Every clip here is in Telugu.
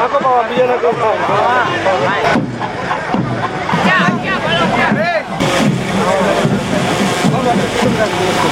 Bapak bawa biaya nak kau.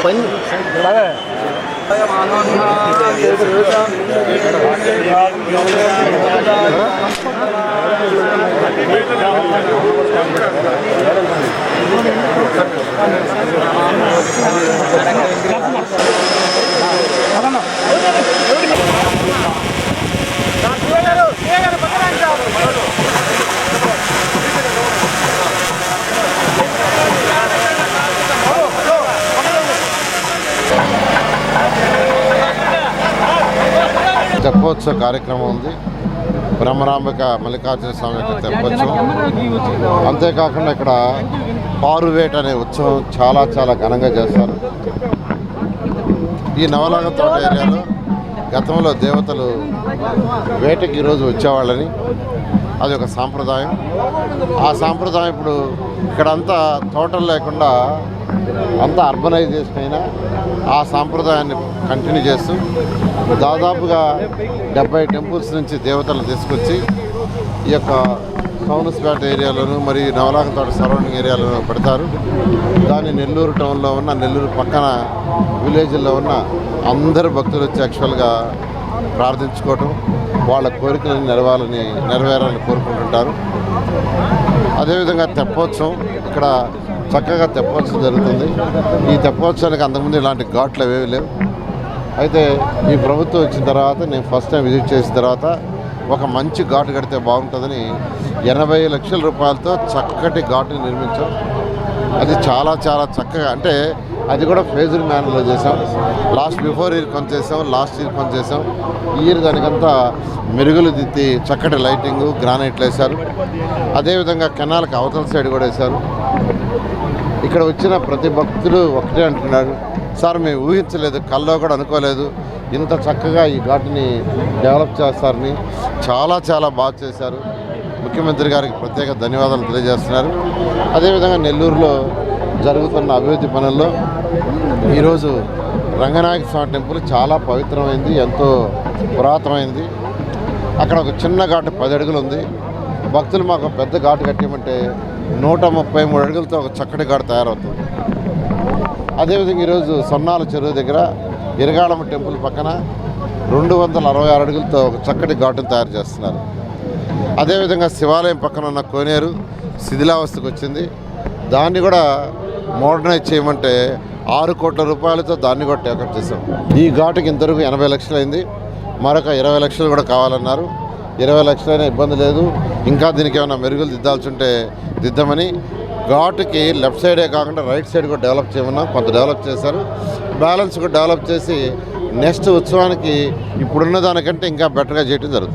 纯来来。తెప్పోత్సవ కార్యక్రమం ఉంది. బ్రహ్మరాంబిక మల్లికార్జున స్వామి యొక్క తెప్పోత్సవం అంతేకాకుండా ఇక్కడ పారువేట అనే ఉత్సవం చాలా చాలా ఘనంగా చేస్తారు. ఈ నవలాగ తోట ఏరియాలో గతంలో దేవతలు వేటకి ఈరోజు వచ్చేవాళ్ళని. అది ఒక సాంప్రదాయం. ఆ సాంప్రదాయం ఇప్పుడు ఇక్కడంతా తోటలు లేకుండా అంతా అర్బనైజేషన్ అయినా ఆ సాంప్రదాయాన్ని కంటిన్యూ చేస్తూ దాదాపుగా డెబ్బై టెంపుల్స్ నుంచి దేవతలు తీసుకొచ్చి ఈ యొక్క సౌనస్పేట ఏరియాలోను మరియు నవలాకతోట సరౌండింగ్ ఏరియాలోనూ పెడతారు. దాన్ని నెల్లూరు టౌన్లో ఉన్న నెల్లూరు పక్కన విలేజ్లో ఉన్న అందరు భక్తులు వచ్చి యాక్చువల్గా ప్రార్థించుకోవటం వాళ్ళ కోరికలను నెరవేరాలని నెరవేరాలని కోరుకుంటుంటారు. అదేవిధంగా తెప్పోత్సవం ఇక్కడ చక్కగా తెప్పోత్సవం జరుగుతుంది. ఈ తెప్పోత్సవానికి అంతకుముందు ఇలాంటి ఘాట్లు అవేవి లేవు. అయితే ఈ ప్రభుత్వం వచ్చిన తర్వాత నేను ఫస్ట్ టైం విజిట్ చేసిన తర్వాత ఒక మంచి ఘాటు కడితే బాగుంటుందని ఎనభై లక్షల రూపాయలతో చక్కటి ఘాటుని నిర్మించాం అది చాలా చాలా చక్కగా అంటే అది కూడా ఫేజ్డ్ మ్యానర్లో చేసాం లాస్ట్ బిఫోర్ ఇయర్ కొంత చేసాం లాస్ట్ ఇయర్ కొంత చేసాం ఈ ఇయర్ దానికంతా మెరుగులు దిద్ది చక్కటి లైటింగ్ గ్రానైట్లు వేశారు. అదేవిధంగా కెనాల్కి అవతల సైడ్ కూడా వేశారు. ఇక్కడ వచ్చిన ప్రతి భక్తులు ఒకటే అంటున్నారు సార్ మేము ఊహించలేదు కల్లో కూడా అనుకోలేదు. ఇంత చక్కగా ఈ ఘాటుని డెవలప్ చేస్తారని చాలా చాలా బాగా చేశారు. ముఖ్యమంత్రి గారికి ప్రత్యేక ధన్యవాదాలు తెలియజేస్తున్నారు. అదేవిధంగా నెల్లూరులో జరుగుతున్న అభివృద్ధి పనుల్లో ఈరోజు రంగనాయక స్వామి టెంపుల్ చాలా పవిత్రమైంది ఎంతో పురాతనమైంది. అక్కడ ఒక చిన్న ఘాటు పది అడుగులు ఉంది. భక్తులు మాకు పెద్ద ఘాటు కట్టేయమంటే నూట ముప్పై మూడు అడుగులతో ఒక చక్కటి ఘాటు తయారవుతుంది. అదేవిధంగా ఈరోజు సొన్నాల చెరువు దగ్గర ఇరగాళమ్మ టెంపుల్ పక్కన రెండు వందల అరవై ఆరు అడుగులతో ఒక చక్కటి ఘాటును తయారు చేస్తున్నారు. అదేవిధంగా శివాలయం పక్కన ఉన్న కోనేరు శిథిలావస్థకు వచ్చింది. దాన్ని కూడా మోడర్నైజ్ చేయమంటే ఆరు కోట్ల రూపాయలతో దాన్ని కూడా టేకప్ చేసాం ఈ ఘాటుకి ఇంతవరకు ఎనభై లక్షలు అయింది. మరొక ఇరవై లక్షలు కూడా కావాలన్నారు. ఇరవై లక్షలైనా ఇబ్బంది లేదు. ఇంకా దీనికి ఏమైనా మెరుగులు దిద్దాల్సి ఉంటే దిద్దామని ఘాటుకి లెఫ్ట్ సైడే కాకుండా రైట్ సైడ్ కూడా డెవలప్ చేయమన్నాం. కొంత డెవలప్ చేశారు. బ్యాలెన్స్ కూడా డెవలప్ చేసి నెక్స్ట్ ఉత్సవానికి ఇప్పుడున్న దానికంటే ఇంకా బెటర్గా చేయడం జరుగుతుంది.